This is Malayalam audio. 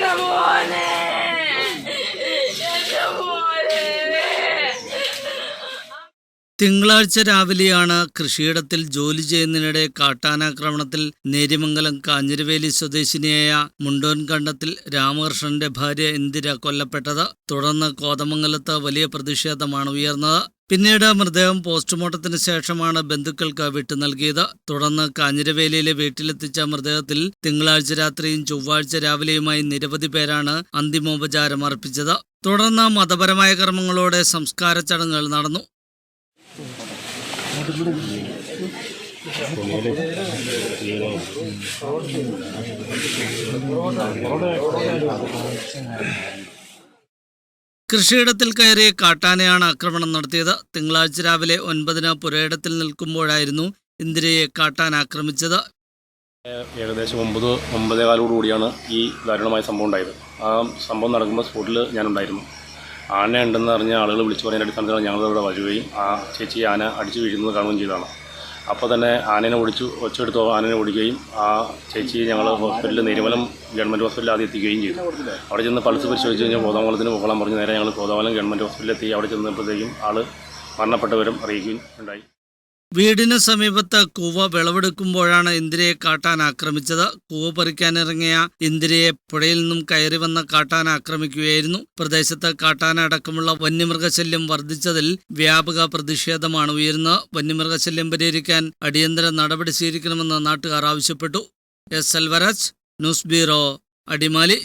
എന്റെ തിങ്കളാഴ്ച രാവിലെയാണ് കൃഷിയിടത്തിൽ ജോലി ചെയ്യുന്നതിനിടെ കാട്ടാനാക്രമണത്തിൽ നേര്യമംഗലം കാഞ്ഞിരവേലി സ്വദേശിനിയായ മുണ്ടോൻകണ്ടത്തിൽ രാമകൃഷ്ണന്റെ ഭാര്യ ഇന്ദിര കൊല്ലപ്പെട്ടത്. തുടർന്ന് കോതമംഗലത്ത് വലിയ പ്രതിഷേധമാണ് ഉയർന്നത്. പിന്നീട് മൃതദേഹം പോസ്റ്റ്മോർട്ടത്തിന് ശേഷമാണ് ബന്ധുക്കൾക്ക് വിട്ടു നൽകിയത്. തുടർന്ന് കാഞ്ഞിരവേലിയിലെ വീട്ടിലെത്തിച്ച മൃതദേഹത്തിൽ തിങ്കളാഴ്ച രാത്രിയും ചൊവ്വാഴ്ച രാവിലെയുമായി നിരവധി പേരാണ് അന്തിമോപചാരം അർപ്പിച്ചത്. തുടർന്ന് മതപരമായ കർമ്മങ്ങളോടെ സംസ്കാര ചടങ്ങുകൾ നടന്നു. കൃഷിയിടത്തിൽ കയറിയ കാട്ടാനയാണ് ആക്രമണം നടത്തിയത്. തിങ്കളാഴ്ച രാവിലെ ഒൻപതിന് പുരയിടത്തിൽ നിൽക്കുമ്പോഴായിരുന്നു ഇന്ദിരയെ കാട്ടാൻ ആക്രമിച്ചത്. ഏകദേശം ഒമ്പത് ഒമ്പതേ കാലോടുകൂടിയാണ് ഈ ദാരുണമായ സംഭവം ഉണ്ടായത്. ആ സംഭവം നടക്കുമ്പോൾ സ്പോട്ടിൽ ഞാനുണ്ടായിരുന്നു. ആന ഉണ്ടെന്ന് അറിഞ്ഞ ആളുകൾ വിളിച്ചു പറയുന്ന അടിസ്ഥാനത്തിലാണ് ഞങ്ങളിവിടെ വരികയും ആ ചേച്ചി ആന അടിച്ചു വീഴുന്നത് കാണുകയും ചെയ്തതാണ്. അപ്പോൾ തന്നെ ആനേനെ ഓടിച്ചു ഒച്ചെടുത്ത്. ആനേനെ ഓടിക്കുകയും ആ ചേച്ചി ഞങ്ങൾ ഹോസ്പിറ്റലിൽ നിരുമലം ഗവൺമെന്റ് ഹോസ്പിറ്റലിൽ ആദ്യം എത്തിക്കുകയും ചെയ്തു. അവിടെ ചെന്ന് പൾസ് പരിശോധിച്ച് കഴിഞ്ഞാൽ കോതമംഗലത്തിന് പോകണം പറഞ്ഞ് നേരെ ഞങ്ങൾ കോതമംഗലം ഗവൺമെന്റ് ഹോസ്പിറ്റലിൽ എത്തി അവിടെ ചെന്നപ്പോഴത്തേക്കും ആൾ മരണപ്പെട്ടവരും അറിയിക്കുകയും ഉണ്ടായി. വീടിന് സമീപത്ത് കൂവ വിളവെടുക്കുമ്പോഴാണ് ഇന്ദിരയെ കാട്ടാൻ ആക്രമിച്ചത്. കൂവ പറിക്കാനിറങ്ങിയ ഇന്ദിരയെ പുഴയിൽ നിന്നും കയറി വന്ന കാട്ടാൻ ആക്രമിക്കുകയായിരുന്നു. പ്രദേശത്ത് കാട്ടാന അടക്കമുള്ള വന്യമൃഗശല്യം വർദ്ധിച്ചതിൽ വ്യാപക പ്രതിഷേധമാണ് ഉയരുന്നത്. വന്യമൃഗശല്യം പരിഹരിക്കാൻ അടിയന്തര നടപടി സ്വീകരിക്കണമെന്ന് നാട്ടുകാർ ആവശ്യപ്പെട്ടു. S. Elvaraj news bureau Adimali.